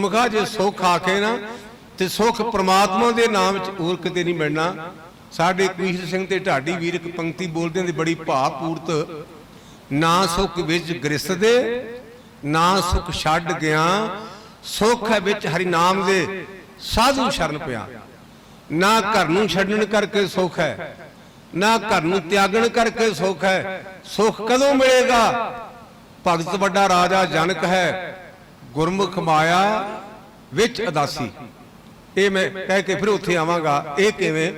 ਗੁਰਮੁਖਾ ਜੇ ਸੁੱਖ ਆਖੇ ਨਾ ਤੇ ਸੁੱਖ ਪ੍ਰਮਾਤਮਾ ਦੇ ਨਾਮ ਵਿੱਚ ਹੋਰ ਕਿਤੇ ਨਹੀਂ ਮਿਲਣਾ। ਸਾਡੇ ਕ੍ਰਿਸ਼ਨ ਸਿੰਘ ਤੇ ਢਾਡੀ ਵੀਰ ਇੱਕ ਪੰਕਤੀ ਬੋਲਦੇ ਨੇ ਬੜੀ ਭਾਵਪੂਰਤ, ਨਾ ਸੁੱਖ ਵਿੱਚ ਗ੍ਰਸਤ ਦੇ ਨਾ ਸੁੱਖ ਛੱਡ ਗਿਆ, ਸੁੱਖ ਹੈ ਵਿੱਚ ਹਰੀ ਨਾਮ ਦੇ ਸਾਧੂ ਸ਼ਰਨ ਪਿਆ। ਨਾ ਘਰ ਨੂੰ ਛੱਡਣ ਕਰਕੇ ਸੁੱਖ ਹੈ, ਨਾ ਘਰ ਨੂੰ ਤਿਆਗਣ ਕਰਕੇ ਸੁੱਖ ਹੈ। ਸੁੱਖ ਕਦੋਂ ਮਿਲੇਗਾ? ਭਗਤ ਵੱਡਾ ਰਾਜਾ ਜਨਕ ਹੈ ਗੁਰਮੁਖ ਮਾਇਆ ਵਿੱਚ ਅਦਾਸੀ ਇਹ ਮੈਂ ਕਹਿ ਕੇ ਫਿਰ ਉੱਥੇ ਆਵਾਂਗਾ, ਇਹ ਕਿਵੇਂ?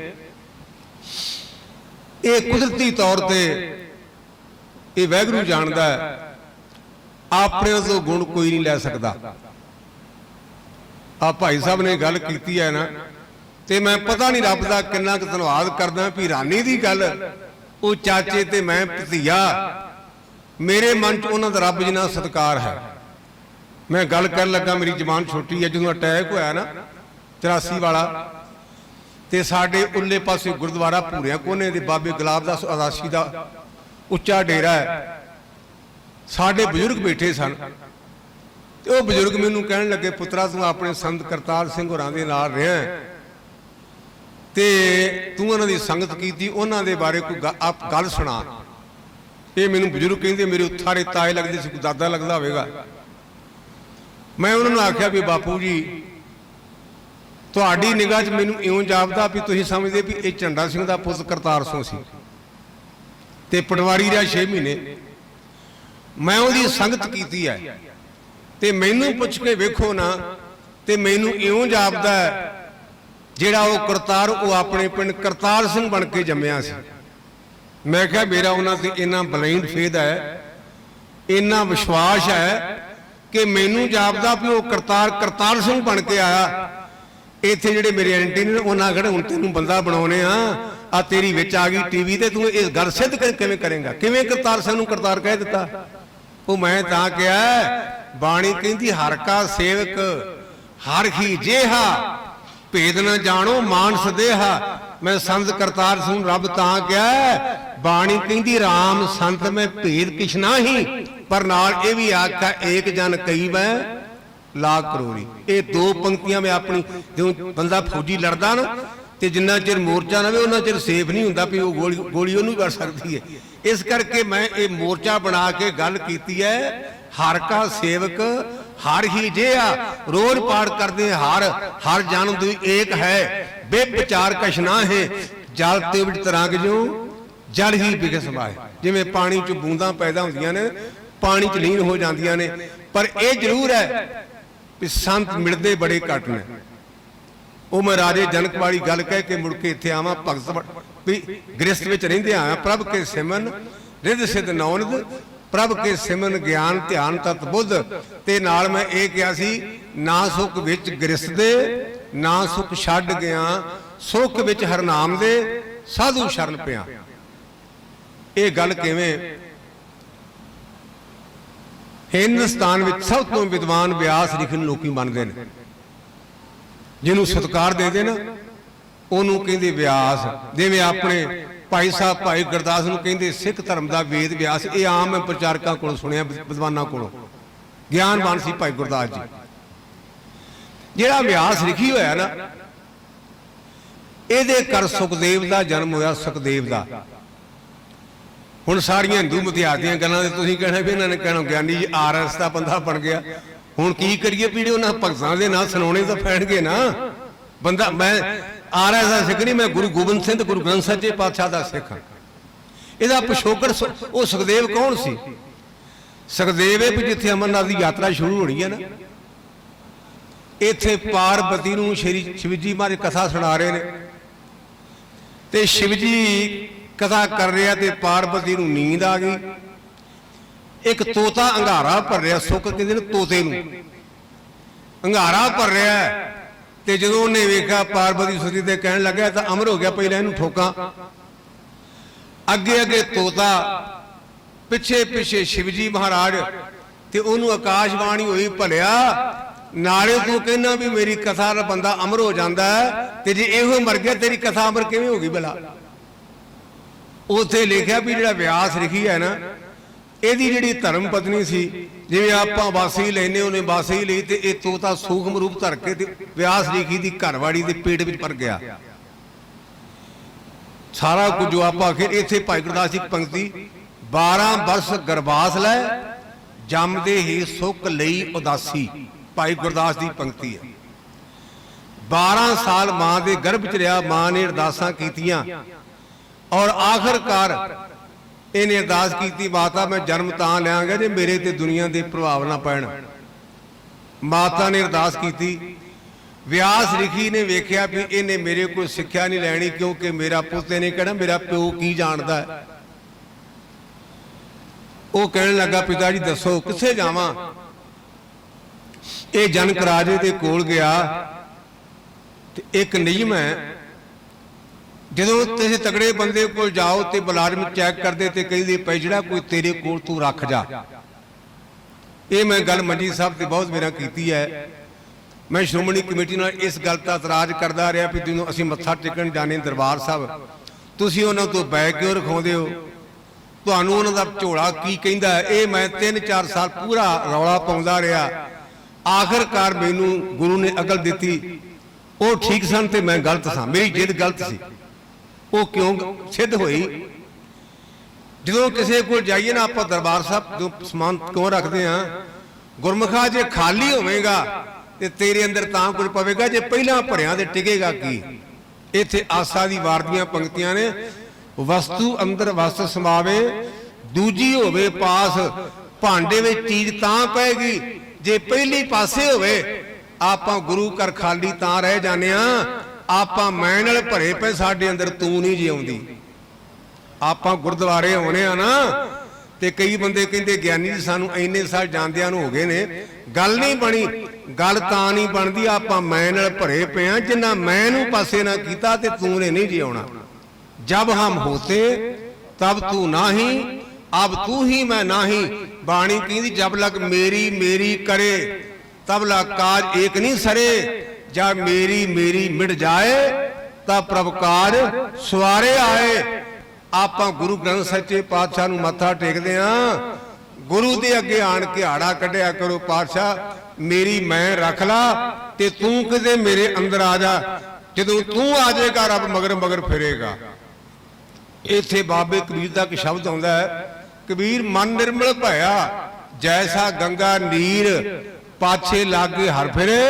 ਇਹ ਕੁਦਰਤੀ ਤੌਰ ਤੇ ਇਹ ਵੈਗਰੂ ਜਾਣਦਾ ਹੈ, ਆਪਣੇ ਤੋਂ ਗੁਣ ਕੋਈ ਨਹੀਂ ਲੈ ਸਕਦਾ। ਆ ਭਾਈ ਸਾਹਿਬ ਨੇ ਗੱਲ ਕੀਤੀ ਹੈ ਨਾ, ਤੇ ਮੈਂ ਪਤਾ ਨਹੀਂ ਰੱਬ ਦਾ ਕਿੰਨਾ ਕੁ ਧੰਨਵਾਦ ਕਰਦਾ ਵੀ ਰਾਨੀ ਦੀ ਗੱਲ, ਉਹ ਚਾਚੇ ਤੇ ਮੈਂ ਭਤੀਆ, ਮੇਰੇ ਮਨ 'ਚ ਉਹਨਾਂ ਦਾ ਰੱਬ ਜਿੰਨਾ ਸਤਿਕਾਰ ਹੈ। ਮੈਂ ਗੱਲ ਕਰਨ ਲੱਗਾ, ਮੇਰੀ ਜ਼ਬਾਨ ਛੋਟੀ ਹੈ, ਜਦੋਂ ਅਟੈਕ ਹੋਇਆ ਨਾ 83 ਵਾਲਾ, ਤੇ ਸਾਡੇ ਉੱਲੇ ਪਾਸੇ ਗੁਰਦੁਆਰਾ ਭੂਰਿਆ ਕੋਨੇ ਦੇ ਬਾਬੇ ਗੁਲਾਬ ਦਾਸ ਅਦਾਸੀ ਦਾ ਉੱਚਾ ਡੇਰਾ ਹੈ। ਸਾਡੇ ਬਜ਼ੁਰਗ ਬੈਠੇ ਸਨ। ਤੇ ਉਹ ਬਜ਼ੁਰਗ ਮੈਨੂੰ ਕਹਿਣ ਲੱਗੇ, ਪੁੱਤਰਾ, ਤੂੰ ਆਪਣੇ ਸੰਤ ਕਰਤਾਰ ਸਿੰਘ ਹੋਰਾਂ ਦੇ ਨਾਲ ਰਿਹਾ ਹੈ। ਤੇ ਤੂੰ ਉਹਨਾਂ ਦੀ ਸੰਗਤ ਕੀਤੀ, ਉਹਨਾਂ ਦੇ ਬਾਰੇ ਕੋਈ ਗ- ਆਪ ਗੱਲ ਸੁਣਾ। ਇਹ ਮੈਨੂੰ ਬਜ਼ੁਰਗ ਕਹਿੰਦੇ, ਮੇਰੇ ਉੱਥਾਰੇ ਤਾਏ ਲੱਗਦੇ ਸੀ, ਕੋਈ ਦਾਦਾ ਲੱਗਦਾ ਹੋਵੇਗਾ। ਮੈਂ ਉਹਨਾਂ ਨੂੰ ਆਖਿਆ ਵੀ ਬਾਪੂ ਜੀ, ਤੁਹਾਡੀ ਨਿਗਾਹ 'ਚ ਮੈਨੂੰ ਇਉਂ ਜਾਪਦਾ ਵੀ ਤੁਸੀਂ ਸਮਝਦੇ ਵੀ ਇਹ ਝੰਡਾ ਸਿੰਘ ਦਾ ਪੁੱਤ ਕਰਤਾਰ ਸਿੰਘ ਸੀ। ਤੇ ਪਟਵਾਰੀ ਰਿਹਾ 6 ਮਹੀਨੇ। ਮੈਂ ਉਹਦੀ ਸੰਗਤ ਕੀਤੀ ਹੈ। ਤੇ ਮੈਨੂੰ ਪੁੱਛ ਕੇ ਵੇਖੋ ਨਾ, ਤੇ ਮੈਨੂੰ ਇਉਂ ਜਾਪਦਾ ਜਿਹੜਾ ਉਹ ਕਰਤਾਰ, ਉਹ ਆਪਣੇ ਪਿੰਡ ਕਰਤਾਰ ਸਿੰਘ ਬਣ ਕੇ ਜੰਮਿਆ ਸੀ। ਮੈਂ ਕਿਹਾ, ਮੇਰਾ ਉਹਨਾਂ ਤੇ ਇੰਨਾ ਬਲਾਈਂਡ ਫੇਦ ਹੈ, ਇੰਨਾ ਵਿਸ਼ਵਾਸ ਹੈ ਕਿ ਮੈਨੂੰ ਜਾਪਦਾ ਵੀ ਉਹ ਕਰਤਾਰ ਕਰਤਾਰ ਸਿੰਘ ਬਣ ਕੇ ਆਇਆ। ਇੱਥੇ ਜਿਹੜੇ ਮੇਰੇ ਐਂਟੀ ਨੇ, ਉਹਨਾਂ ਕਿਹੜੇ ਹੁਣ ਤੈਨੂੰ ਬੰਦਾ ਬਣਾਉਨੇ ਆ। ਆ ਤੇਰੀ ਵਿੱਚ ਆ ਗਈ ਟੀਵੀ ਤੇ, ਤੂੰ ਇਸ ਗੱਲ ਸਿੱਧ ਕਿਵੇਂ ਕਰੇਗਾ? ਕਿਵੇਂ ਕਰਤਾਰ ਸਿੰਘ ਨੂੰ ਕਰਤਾਰ ਕਹਿ ਦਿੱਤਾ? ਉਹ ਮੈਂ ਤਾਂ ਕਿਹਾ, ਬਾਣੀ ਕਹਿੰਦੀ, ਹਰ ਕਾ ਸੇਵਕ, ਹਰ ਹੀ ਜੇਹਾ। ਭੇਦ ਨਾ ਜਾਣੋ, ਮਾਨਸ ਦੇਹਾ। ਮੈਂ ਸੰਤ ਕਰਤਾਰ ਸਿੰਘ ਰੱਬ ਤਾਂ ਕਿਹਾ, ਬਾਣੀ ਕਹਿੰਦੀ RAM ਸੰਤ, ਮੈਂ ਭੇਦ ਕਿਛ ਨਾਹੀ ਪਰ ਨਾਲ ਇਹ ਵੀ ਆਖਿਆ, ਏਕ ਜਨ ਕਈ ਵੈ ਲਾਖ ਕਰੋੜੀ ਇਹ ਦੋ ਪੰਕਤੀਆਂ ਮੈਂ ਆਪਣੀ, ਜਦੋਂ ਬੰਦਾ ਫੌਜੀ ਲੜਦਾ ਨਾ, ਤੇ ਜਿੰਨਾ ਚਿਰ ਮੋਰਚਾ ਨਾ ਵੇ ਉਹਨਾਂ ਚਿਰ ਸੇਫ ਨਹੀਂ ਹੁੰਦਾ ਵੀ ਉਹ ਗੋਲੀ ਗੋਲੀ ਉਹਨੂੰ ਕਰ ਸਕਦੀ ਹੈ ਇਸ ਕਰਕੇ ਮੈਂ ਇਹ ਮੋਰਚਾ ਬਣਾ ਕੇ ਗੱਲ ਕੀਤੀ ਹੈ, ਹਰ ਕਾ ਸੇਵਕ ਹਰ ਹੀ ਜਿਆ ਰੋਜ਼ ਪਾਠ ਕਰਦੇ ਹਰ ਹਰ ਜਨ ਦੁਈ ਏਕ ਹੈ। ਬੇ ਵਿਚਾਰ ਕਛ ਨਾ ਹੈ। ਜਲ ਤੇ ਵਿੱਚ ਤਰੰਗ ਜੋ ਜਲ ਹੀ ਬਿਗ ਸਮਾਏ ਜਿਵੇਂ ਪਾਣੀ ਚ ਬੂੰਦਾਂ ਪੈਦਾ ਹੁੰਦੀਆਂ ਨੇ, ਪਾਣੀ ਚ ਲੀਨ ਹੋ ਜਾਂਦੀਆਂ ਨੇ। ਪਰ ਇਹ ਜ਼ਰੂਰ ਹੈ ਵੀ ਸੰਤ ਮਿਲਦੇ ਬੜੇ ਘੱਟ ਨੇ। ਉਹ ਮੈਂ ਰਾਜੇ ਜਨਕ ਵਾਲੀ ਗੱਲ ਕਹਿ ਕੇ ਮੁੜ ਕੇ ਇੱਥੇ ਆਵਾਂ, ਭਗਤ ਬ- ਵੀ ਗ੍ਰਸਥ ਵਿੱਚ ਰਹਿੰਦੇ ਆ ਪ੍ਰਭ ਕੇ ਸਿਮਨ ਰਿਧ ਸਿਧ ਨੌਨਦ ਪ੍ਰਭ ਕੇ ਸਿਮਨ ਗਿਆਨ ਧਿਆਨ ਤਤ ਬੁੱਧ। ਤੇ ਨਾਲ ਮੈਂ ਇਹ ਕਿਹਾ ਸੀ ਨਾ ਸੁਖ ਵਿੱਚ ਗ੍ਰਸਥ ਦੇ ਨਾ ਸੁਖ ਛੱਡ ਗਿਆ, ਸੁਖ ਵਿੱਚ ਹਰਨਾਮ ਦੇ ਸਾਧੂ ਸ਼ਰਨ ਪਿਆ। ਇਹ ਗੱਲ ਕਿਵੇਂ? ਹਿੰਦੁਸਤਾਨ ਵਿੱਚ ਸਭ ਤੋਂ ਵਿਦਵਾਨ ਵਿਆਸ ਲਿਖਣ ਨੂੰ ਲੋਕੀ ਮੰਨਦੇ ਨੇ। ਜਿਹਨੂੰ ਸਤਕਾਰ ਦੇ ਦੇ ਨਾ ਉਹਨੂੰ ਕਹਿੰਦੇ ਵਿਆਸ ਜਿਵੇਂ ਆਪਣੇ ਭਾਈ ਸਾਹਿਬ, ਭਾਈ ਗੁਰਦਾਸ ਨੂੰ ਕਹਿੰਦੇ ਸਿੱਖ ਧਰਮ ਦਾ ਵੇਦ ਵਿਆਸ ਇਹ ਆਮ ਪ੍ਰਚਾਰਕਾਂ ਕੋਲੋਂ ਸੁਣਿਆ, ਵਿਦਵਾਨਾਂ ਕੋਲੋਂ। ਗਿਆਨਵਾਨ ਸੀ ਭਾਈ ਗੁਰਦਾਸ ਜੀ। ਜਿਹੜਾ ਵਿਆਸ ਲਿਖੀ ਹੋਇਆ ਨਾ, ਇਹਦੇ ਕਰ ਸੁਖਦੇਵ ਦਾ ਜਨਮ ਹੋਇਆ ਸੁਖਦੇਵ ਦਾ। ਹੁਣ ਸਾਰੀਆਂ ਹਿੰਦੂ ਮਤਿਆਰ ਦੀਆਂ ਗੱਲਾਂ ਦੇ ਤੁਸੀਂ ਕਹਿਣਾ ਵੀ ਇਹਨਾਂ ਨੇ ਕਹਿਣਾ ਗਿਆਨੀ ਜੀ ਆਰਐਸ ਦਾ ਬੰਦਾ ਬਣ ਗਿਆ। ਹੁਣ ਕੀ ਕਰੀਏ ਪੀੜੇ ਉਹਨਾਂ ਭਗਤਾਂ ਦੇ ਨਾਲ ਸੁਣਾਉਣੇ ਤਾਂ ਪੈਣਗੇ ਨਾ। ਬੰਦਾ, ਮੈਂ ਆਰਐਸ ਦਾ ਸਿੱਖ ਨਹੀਂ, ਮੈਂ ਗੁਰੂ ਗੋਬਿੰਦ ਸਿੰਘ ਗੁਰੂ ਗ੍ਰੰਥ ਸਾਹਿਬ ਜੀ ਪਾਤਸ਼ਾਹ ਦਾ ਸਿੱਖ ਹਾਂ। ਇਹਦਾ ਪਿਛੋਕੜ ਉਹ ਸੁਖਦੇਵ ਕੌਣ ਸੀ? ਸੁਖਦੇਵ ਇਹ ਵੀ ਜਿੱਥੇ ਅਮਰਨਾਥ ਦੀ ਯਾਤਰਾ ਸ਼ੁਰੂ ਹੋਣੀ ਹੈ ਨਾ। ਇੱਥੇ ਪਾਰਬਤੀ ਨੂੰ ਸ਼੍ਰੀ ਸ਼ਿਵਜੀ ਮਹਾਰਾਜ ਕਥਾ ਸੁਣਾ ਰਹੇ ਨੇ। ਤੇ ਸ਼ਿਵਜੀ ਕਥਾ ਕਰ ਰਿਹਾ ਤੇ ਪਾਰਬਤੀ ਨੂੰ ਨੀਂਦ ਆ ਗਈ। ਇੱਕ ਤੋਤਾ ਅੰਗਾਰਾ ਭਰ ਰਿਹਾ, ਸੁੱਕ ਕਹਿੰਦੇ ਨੇ ਤੋਤੇ ਨੂੰ। ਅੰਗਾਰਾ ਭਰ ਰਿਹਾ ਤੇ ਜਦੋਂ ਉਹਨੇ ਵੇਖਿਆ ਪਾਰਬਤੀ ਸੁਤੀ ਤੇ ਕਹਿਣ ਲੱਗਾ ਇਹ ਤਾਂ ਅਮਰ ਹੋ ਗਿਆ ਪਹਿਲਾਂ ਇਹਨੂੰ ਠੋਕਾਂ। ਅੱਗੇ ਅੱਗੇ ਤੋਤਾ, ਪਿੱਛੇ ਪਿੱਛੇ ਸ਼ਿਵਜੀ ਮਹਾਰਾਜ ਤੇ ਉਹਨੂੰ ਆਕਾਸ਼ਵਾਣੀ ਹੋਈ, ਭਲਿਆ ਨਾਲੇ ਤੂੰ ਕਹਿੰਦਾ ਵੀ ਮੇਰੀ ਕਥਾ ਦਾ ਬੰਦਾ ਅਮਰ ਹੋ ਜਾਂਦਾ ਹੈ, ਤੇ ਜੇ ਇਹੋ ਮਰ ਗਿਆ ਤੇਰੀ ਕਥਾ ਅਮਰ ਕਿਵੇਂ ਹੋ ਗਈ ਭਲਾ? ਉਥੇ ਲਿਖਿਆ ਵੀ ਜਿਹੜਾ ਵਿਆਸ ਲਿਖੀ ਹੈ ਨਾ ਇਹਦੀ ਜਿਹੜੀ ਧਰਮ ਪਤਨੀ ਸੀ ਜਿਵੇਂ ਆਪਾਂ ਵਾਸੀ ਲੈਨੇ ਉਹਨੇ ਵਾਸੀ ਲਈ ਤੇ ਇਹ ਤੋਤਾ ਸੂਖਮ ਰੂਪ ਧਰ ਕੇ ਤੇ ਵਿਆਸ ਲਿਖੀ ਦੀ ਘਰਵਾੜੀ ਦੇ ਪੇਟ ਵਿੱਚ ਪਰ ਗਿਆ। ਸਾਰਾ ਕੁਝ ਜੋ ਆਪਾਂ ਆਖਿਰ ਇੱਥੇ ਭਾਈ ਗੁਰਦਾਸ ਜੀ ਦੀ ਪੰਕਤੀ 12 ਵਰਸ ਗਰਵਾਸ ਲੈ ਜੰਮਦੇ ਹੀ ਸੁੱਖ ਲਈ ਉਦਾਸੀ। ਭਾਈ ਗੁਰਦਾਸ ਦੀ ਪੰਕਤੀ ਹੈ। 12 ਸਾਲ ਮਾਂ ਦੇ ਗਰਭ ਚ ਰਿਹਾ, ਮਾਂ ਨੇ ਅਰਦਾਸਾਂ ਕੀਤੀਆਂ। ਔਰ ਆਖਰਕਾਰ ਇਹਨੇ ਅਰਦਾਸ ਕੀਤੀ, ਮਾਤਾ ਮੈਂ ਜਨਮ ਤਾਂ ਲਿਆਂਗਾ ਜੇ ਮੇਰੇ ਤੇ ਦੁਨੀਆ ਦੇ ਪ੍ਰਭਾਵ ਨਾ ਪੈਣ। ਮਾਤਾ ਨੇ ਅਰਦਾਸ ਕੀਤੀ। ਵਿਆਸ ਰਿਖੀ ਨੇ ਵੇਖਿਆ ਵੀ ਇਹਨੇ ਮੇਰੇ ਕੋਲ ਸਿੱਖਿਆ ਨਹੀਂ ਲੈਣੀ ਕਿਉਂਕਿ ਮੇਰਾ ਪੁੱਤ ਨੇ ਕਹਿਣਾ ਮੇਰਾ ਪਿਓ ਕੀ ਜਾਣਦਾ ਹੈ? ਉਹ ਕਹਿਣ ਲੱਗਾ, ਪਿਤਾ ਜੀ ਦੱਸੋ, ਕਿੱਥੇ ਜਾਵਾਂ? ਇਹ ਜਨਕ ਰਾਜੇ ਦੇ ਕੋਲ ਗਿਆ ਤੇ ਇੱਕ ਨਿਯਮ ਹੈ। ਜਦੋਂ ਕਿਸੇ ਤਗੜੇ ਬੰਦੇ ਕੋਲ ਜਾਓ ਤੇ ਬਲਾਰਮ ਚੈੱਕ ਕਰਦੇ ਤੇ ਕਹਿੰਦੇ ਪਈ ਜਿਹੜਾ ਕੋਈ ਤੇਰੇ ਕੋਲ ਤੂੰ ਰੱਖ ਜਾ। ਇਹ ਮੈਂ ਗੱਲ ਮੰਜੀ ਸਾਹਿਬ ਤੇ ਬਹੁਤ ਮੇਰਾ ਕੀਤੀ ਹੈ। ਮੈਂ ਸ਼੍ਰੋਮਣੀ ਕਮੇਟੀ ਨਾਲ ਇਸ ਗੱਲ ਦਾ ਇਤਰਾਜ਼ ਕਰਦਾ ਰਿਹਾ ਵੀ ਜਦੋਂ ਅਸੀਂ ਮੱਥਾ ਟੇਕਣ ਜਾਣੇ ਦਰਬਾਰ ਸਾਹਿਬ। ਤੁਸੀਂ ਉਹਨਾਂ ਤੋਂ ਬੈਗ ਕਿਉਂ ਰਖਾਉਂਦੇ ਹੋ। ਤੁਹਾਨੂੰ ਉਹਨਾਂ ਦਾ ਝੋਲਾ ਕੀ ਕਹਿੰਦਾ? ਇਹ ਮੈਂ 3-4 ਸਾਲ ਪੂਰਾ ਰੌਲਾ ਪਾਉਂਦਾ ਰਿਹਾ। ਆਖਰਕਾਰ ਮੈਨੂੰ ਗੁਰੂ ਨੇ ਅਕਲ ਦਿੱਤੀ। ਉਹ ਠੀਕ ਸਨ ਤੇ ਮੈਂ ਗਲਤ ਸਾਂ। ਮੇਰੀ ਜਿੱਦ ਗਲਤ ਸੀ। ਉਹ ਕਿਉਂ ਸਿੱਧ ਹੋਈ? ਜਦੋਂ ਕਿਸੇ ਕੋਲ ਜਾਈਏ ਨਾ ਆਪਾਂ ਦਰਬਾਰ ਸਾਹਿਬ ਜੋ ਸਮਾਨ ਕਿਉਂ ਰੱਖਦੇ ਆ? ਗੁਰਮੁਖਾ ਜੇ ਖਾਲੀ ਹੋਵੇਗਾ ਤੇ ਤੇਰੇ ਅੰਦਰ ਤਾਂ ਕੁਝ ਪਵੇਗਾ, ਜੇ ਪਹਿਲਾਂ ਭਰਿਆਂ ਤੇ ਟਿਕੇਗਾ ਕੀ? ਇੱਥੇ ਆਸਾ ਦੀ ਵਾਰ ਦੀਆਂ ਪੰਕਤੀਆਂ ਨੇ। ਵਸਤੂ ਅੰਦਰ ਵਸਤ ਸਮਾਵੇ, ਦੂਜੀ ਹੋਵੇ ਪਾਸ, ਭਾਂਡੇ ਵਿੱਚ ਚੀਜ਼ ਤਾਂ ਪਏਗੀ। ਜੇ ਪਹਿਲੀ ਪਾਸੇ ਹੋਵੇ, ਆਪਾਂ ਗੁਰੂ ਘਰ ਖਾਲੀ ਤਾਂ ਰਹਿ ਜਾਂਦੇ ਆ ਆਪਾਂ ਮੈਂ ਨਾਲ ਭਰੇ ਪਏ ਸਾਡੇ ਅੰਦਰ ਤੂੰ ਨਹੀਂ ਜਿਉਂਦੀ ਆਪਾਂ ਗੁਰਦੁਆਰੇ ਆਉਣੇ ਆ ਨਾ, ਤੇ ਕਈ ਬੰਦੇ ਕਹਿੰਦੇ ਗਿਆਨੀ ਜੀ ਸਾਨੂੰ ਇੰਨੇ ਸਾਲ ਜਾਂਦਿਆਂ ਨੂੰ ਹੋ ਗਏ ਨੇ, ਗੱਲ ਨਹੀਂ ਬਣੀ, ਗੱਲ ਤਾਂ ਨਹੀਂ ਬਣਦੀ, ਆਪਾਂ ਮੈਂ ਨਾਲ ਭਰੇ ਪਏ ਆ ਜਿੰਨਾ ਮੈਂ ਨੂੰ ਪਾਸੇ ਨਾ ਕੀਤਾ ਤੇ ਤੂੰ ਨੇ ਨਹੀਂ ਜਿਉਣਾ ਜਬ ਹਮ ਹੋਤੇ, ਤਬ ਤੂੰ ਨਹੀਂ, ਅਬ ਤੂੰ ਹੀ ਮੈਂ ਨਹੀਂ ਬਾਣੀ ਕਹਿੰਦੀ, ਜਬ ਲਗ ਮੇਰੀ ਮੇਰੀ ਕਰੇ, ਤਬ ਲਾ ਕਾਜ ਏਕ ਨਹੀਂ ਸਰੇ। ਜਦ ਮੇਰੀ ਮੇਰੀ ਮਿਟ ਜਾਏ, ਤਾਂ ਪ੍ਰਭ ਕਾਜ ਸਵਾਰੇ ਆਏ। ਆਪਾਂ ਗੁਰੂ ਗ੍ਰੰਥ ਸੱਚੇ ਪਾਤਸ਼ਾਹ ਨੂੰ ਮੱਥਾ ਟੇਕਦੇ ਆਂ। ਗੁਰੂ ਦੇ ਅੱਗੇ ਆਣ ਕੇ ਹਾੜਾ ਕੱਢਿਆ ਕਰੋ, ਪਾਤਸ਼ਾਹ, ਮੇਰੀ ਮੈਂ ਰੱਖ ਲਾ ਤੇ ਤੂੰ ਕਿਤੇ ਮੇਰੇ ਅੰਦਰ ਆ ਜਾ। ਜਦੋਂ ਤੂੰ ਆ ਜਾਏਗਾ, ਰੱਬ ਮਗਰ ਮਗਰ ਫਿਰੇਗਾ। ਇੱਥੇ ਬਾਬੇ ਕਬੀਰ ਦਾ ਇੱਕ ਸ਼ਬਦ ਆਉਂਦਾ ਹੈ ਕਬੀਰ ਮਨ ਨਿਰਮਲ ਭਇਆ, ਜੈਸਾ ਗੰਗਾ ਨੀਰ ਪਾਛੇ ਲਾਗੇ ਹਰ ਫਿਰੇ।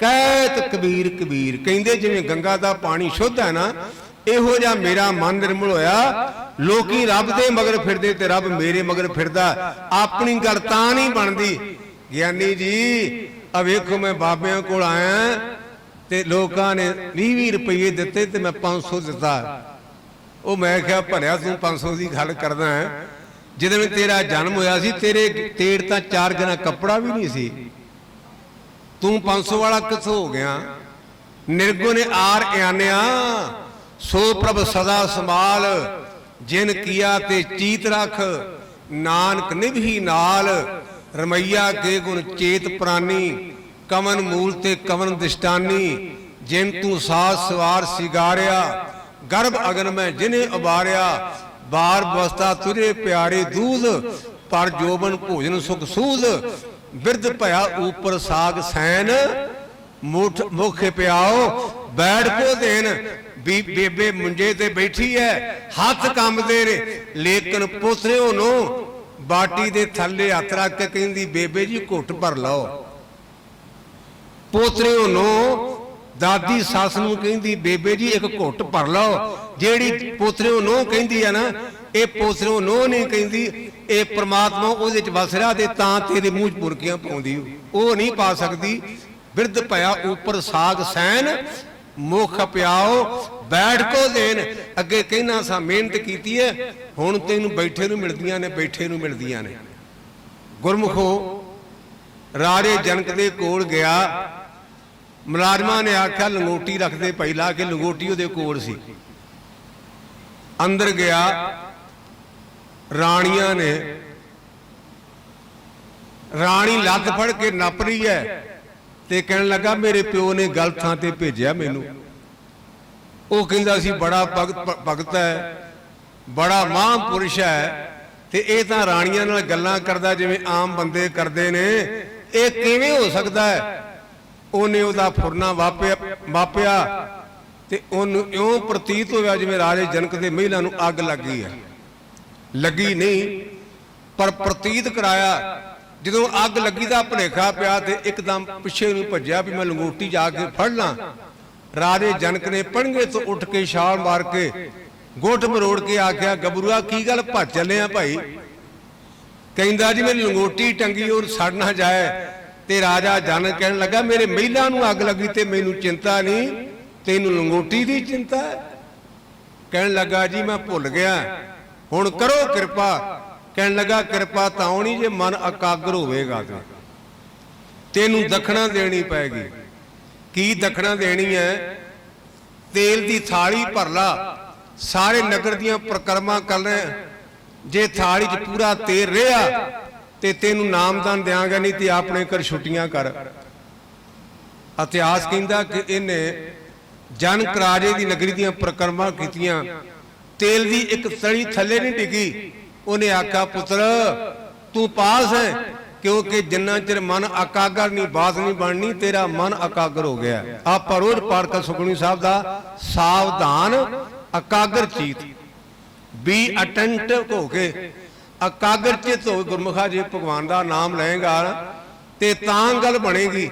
ਕਹਿਤ ਕਬੀਰ ਕਬੀਰ, ਕਹਿੰਦੇ ਜਿਵੇਂ ਗੰਗਾ ਦਾ ਪਾਣੀ ਸ਼ੁੱਧ ਹੈ ਨਾ, ਇਹੋ ਜਿਹਾ ਮੇਰਾ ਮਨ ਨਿਰਮਲ ਹੋਇਆ। ਲੋਕੀ ਰੱਬ ਦੇ ਮਗਰ ਫਿਰਦੇ ਤੇ ਰੱਬ ਮੇਰੇ ਮਗਰ ਫਿਰਦਾ। ਆਪਣੀ ਗੱਲ ਤਾਂ ਨਹੀਂ ਬਣਦੀ। ਗਿਆਨੀ ਜੀ ਆ ਵੇਖੋ ਮੈਂ ਬਾਬਿਆਂ ਕੋਲ ਆਇਆ ਤੇ ਲੋਕਾਂ ਨੇ 20 ਰੁਪਏ ਦਿੱਤੇ ਤੇ ਮੈਂ 500 ਦਿੱਤਾ। ਉਹ ਮੈਂ ਕਿਹਾ ਭਰਿਆ ਤੂੰ 500 ਦੀ ਗੱਲ ਕਰਦਾ ਹੈ। ਜਦੋਂ ਤੇਰਾ ਜਨਮ ਹੋਇਆ ਸੀ, ਤੇਰੇ ਤੇੜ ਤਾਂ ਚਾਰ ਗਣਾ ਕੱਪੜਾ ਵੀ ਨਹੀਂ ਸੀ। ਤੂੰ 500 ਵਾਲਾ ਕਿੱਥੋਂ ਹੋ ਗਿਆ? ਨਿਰਗੁਣ ਆਰ ਇਆਨਿਆ ਸੋ ਪ੍ਰਭ ਸਦਾ ਸੰਭਾਲ, ਜਿਨ ਕੀਆ ਤੇ ਚੀਤ ਰਖ, ਨਾਨਕ ਨਿਭੀ ਨਾਲ। ਰਮਈਆ ਕੇ ਗੁਣ ਚੇਤ ਪ੍ਰਾਨੀ ਕਮਨ ਮੂਲ ਤੇ ਕਮਨ ਦਿਸ਼ਟਾਨੀ, ਜਿਨ ਤੂੰ ਸਾਥ ਸਵਾਰ ਸਿਗਾਰਿਆ ਗਰਭ ਅਗਨ ਮੈਂ ਜਿਨੇ ਉਬਾਰਿਆ ਬਾਰ ਬਸਤਾ ਤੁਰੇ ਪਿਆਰੇ ਦੂਧ ਪਰ ਜੋਬਨ ਭੋਜਨ ਸੁਖ ਸੂਧ ਬਿਰਧ ਭਇਆ ਉਪਰ ਸਾਗ ਸੈਨ, ਮੁਠ ਮੁਖ ਪਿਆਓ ਬੈਠ ਕੋ ਦੇਨ ਬੇਬੇ ਮੁੰਜੇ ਤੇ ਬੈਠੀ ਐ, ਹੱਥ ਕੰਬਦੇ ਨੇ। ਲੇਕਿਨ ਪੁੱਤਰਿਓ ਨੂੰ ਬਾਟੀ ਦੇ ਥੱਲੇ ਹੱਥ ਰੱਖ ਕੇ ਕਹਿੰਦੀ, ਬੇਬੇ ਜੀ, ਘੁੱਟ ਭਰ ਲਓ। ਪੋਤਰਿਓ ਨੂੰ ਦਾਦੀ ਸੱਸ ਨੂੰ ਕਹਿੰਦੀ, ਬੇਬੇ ਜੀ, ਇੱਕ ਘੁੱਟ ਭਰ ਲਓ। ਜਿਹੜੀ ਪੋਤਰਿਓ ਨੂੰ ਕਹਿੰਦੀ ਆ ਨਾ, ਇਹ ਪੋਤਰਿਓ ਨੂੰ ਨਹੀਂ ਕਹਿੰਦੀ। ਇਹ ਪ੍ਰਮਾਤਮਾ ਉਹਦੇ ਚ ਵਸ ਰਿਹਾ ਤੇ ਤਾਂ ਤੇਰੇ ਮੂੰਹ 'ਚ ਬੁਰਕੀਆਂ ਪਾਉਂਦੀ। ਉਹ ਨਹੀਂ ਪਾ ਸਕਦੀ। ਬਿਰਧ ਭਇਆ ਉਪਰ ਸਾਗ ਸੈਨ, ਮੁਖ ਪਿਆਓ, ਬੈਠ ਕੋ ਦੇਨ ਅੱਗੇ ਕਹਿਣਾ ਸਾ, ਮਿਹਨਤ ਕੀਤੀ ਹੈ ਹੁਣ ਤੈਨੂੰ ਬੈਠੇ ਨੂੰ ਮਿਲਦੀਆਂ ਨੇ, ਬੈਠੇ ਨੂੰ ਮਿਲਦੀਆਂ ਨੇ। ਗੁਰਮੁਖੋ, ਰਾਜੇ ਜਨਕ ਦੇ ਕੋਲ ਗਿਆ। ਮੁਲਾਜ਼ਮਾਂ ਨੇ ਆਖਿਆ ਲੰਗੋਟੀ ਰੱਖਦੇ ਪਈ ਲਾ ਕੇ ਲੰਗੋਟੀ ਉਹਦੇ ਕੋਲ ਸੀ। ਅੰਦਰ ਗਿਆ, ਰਾਣੀਆਂ ਨੇ ਰਾਣੀ ਲੱਤ ਫੜ ਕੇ ਨੱਪ ਰਹੀ ਹੈ ਤੇ ਕਹਿਣ ਲੱਗਾ, ਮੇਰੇ ਪਿਓ ਨੇ ਗਲਤ ਥਾਂ ਤੇ ਭੇਜਿਆ ਮੈਨੂੰ। ਉਹ ਕਹਿੰਦਾ ਸੀ, ਬੜਾ ਭਗਤ ਭਗਤ ਹੈ, ਬੜਾ ਮਹਾਂਪੁਰਸ਼ ਹੈ, ਤੇ ਇਹ ਤਾਂ ਰਾਣੀਆਂ ਨਾਲ ਗੱਲਾਂ ਕਰਦਾ, ਜਿਵੇਂ ਆਮ ਬੰਦੇ ਕਰਦੇ ਨੇ। ਇਹ ਕਿਵੇਂ ਹੋ ਸਕਦਾ ਹੈ? ਉਹਨੇ ਉਹਦਾ ਫੁਰਨਾ ਵਾਪਿਆ ਵਾਪਿਆ ਤੇ ਉਹਨੂੰ ਇਉਂ ਪ੍ਰਤੀਤ ਹੋਇਆ ਜਿਵੇਂ ਰਾਜੇ ਜਨਕ ਦੇ ਮਹਿਲਾ ਨੂੰ ਅੱਗ ਲੱਗੀ ਹੈ ਲੱਗੀ ਨਹੀਂ, ਪਰ ਪ੍ਰਤੀਤ ਕਰਾਇਆ। ਜਦੋਂ ਅੱਗ ਲੱਗੀ ਦਾ ਭਲੇਖਾ ਪਿਆ ਤੇ ਇੱਕਦਮ ਪਿੱਛੇ ਨੂੰ ਭੱਜਿਆ ਵੀ ਮੈਂ ਲੰਗੋਟੀ ਜਾ ਕੇ ਫੜ ਲਾਂ। ਰਾਜੇ ਜਨਕ ਨੇ ਪਣਗੇ ਤੋਂ ਉੱਠ ਕੇ ਛਾਲ ਮਾਰ ਕੇ ਗੋਠ ਮਰੋੜ ਕੇ ਆਖਿਆ, ਗੱਭਰੂਆ, ਕੀ ਗੱਲ ਭੱਜ ਚੱਲੇ ਆ ਭਾਈ? ਕਹਿੰਦਾ ਜੀ, ਮੇਰੀ ਲੰਗੋਟੀ ਟੰਗੀ ਔਰ ਸੜ ਨਾ ਜਾਏ। ਤੇ ਰਾਜਾ ਜਨ ਕਹਿਣ ਲੱਗਾ, ਮੇਰੇ ਮਹਿਲਾ ਨੂੰ ਅੱਗ ਲੱਗੀ ਤੇ ਮੈਨੂੰ ਚਿੰਤਾ ਨਹੀਂ, ਤੈਨੂੰ ਲੰਗੋਟੀ ਦੀ ਚਿੰਤਾ ਕਹਿਣ ਲੱਗਾ, ਜੀ, ਮੈਂ ਭੁੱਲ ਗਿਆ। ਹੁਣ ਕਰੋ ਕਿਰਪਾ। ਕਹਿਣ ਲੱਗਾ, ਕਿਰਪਾ ਤਾਂ ਹੋਣੀ ਜੇ ਮਨ ਇਕਾਗਰ ਹੋਵੇਗਾ ਤੇ। ਤੈਨੂੰ ਦਖਣਾ ਦੇਣੀ ਪੈਗੀ। ਕੀ ਦਖਣਾ ਦੇਣੀ ਹੈ? ਤੇਲ ਦੀ ਥਾਲੀ ਭਰ ਲਾ। ਸਾਰੇ ਨਗਰ ਦੀਆਂ ਪ੍ਰਕਰਮਾ ਕਰ ਲੈ। ਜੇ ਥਾਲੀ 'ਚ ਪੂਰਾ ਤੇਲ ਰਿਹਾ ਤੇ ਤੈਨੂੰ ਨਾਮਦਾਨ ਦਿਆਂਗਾ ਨਹੀਂ ਤੇ ਆਪਣੇ ਘਰ ਛੁੱਟੀਆਂ ਕਰ। ਇਤਿਹਾਸ ਕਹਿੰਦਾ ਕਿ ਇਹਨੇ ਜਨਕ ਰਾਜੇ ਦੀ ਨਗਰੀ ਦੀਆਂ ਪ੍ਰਕਰਮਾ ਕੀਤੀਆਂ। ਤੇਲ ਦੀ ਇੱਕ ਤਲੀ ਥੱਲੇ ਨਹੀਂ ਡਿੱਗੀ। ਉਹਨੇ ਆਖਿਆ, ਪੁੱਤਰ, ਤੂੰ ਪਾਸ ਹੈ ਕਿਉਂਕਿ ਜਿੰਨਾ ਚਿਰ ਮਨ ਅਕਾਗਰ ਨਹੀਂ, ਬਾਤ ਨਹੀਂ ਬਣਨੀ, ਤੇਰਾ ਮਨ ਅਕਾਗਰ ਹੋ ਗਿਆ। ਆਪਾਂ ਰੋਜ਼ ਪਾਠ ਕਰ ਸੁਖਣੀ ਸਾਹਿਬ ਦਾ ਸਾਵਧਾਨ ਇਕਾਗਰ ਚੀਤ। ਬੀ ਅਟੈਂਟ ਹੋ ਕੇ ਅਕਾਗਰ ਚਿਤ ਹੋ ਗੁਰਮੁਖਾ ਜੇ ਭਗਵਾਨ ਦਾ ਨਾਮ ਲਏਗਾ ਤੇ ਤਾਂ ਗੱਲ ਬਣੇਗੀ।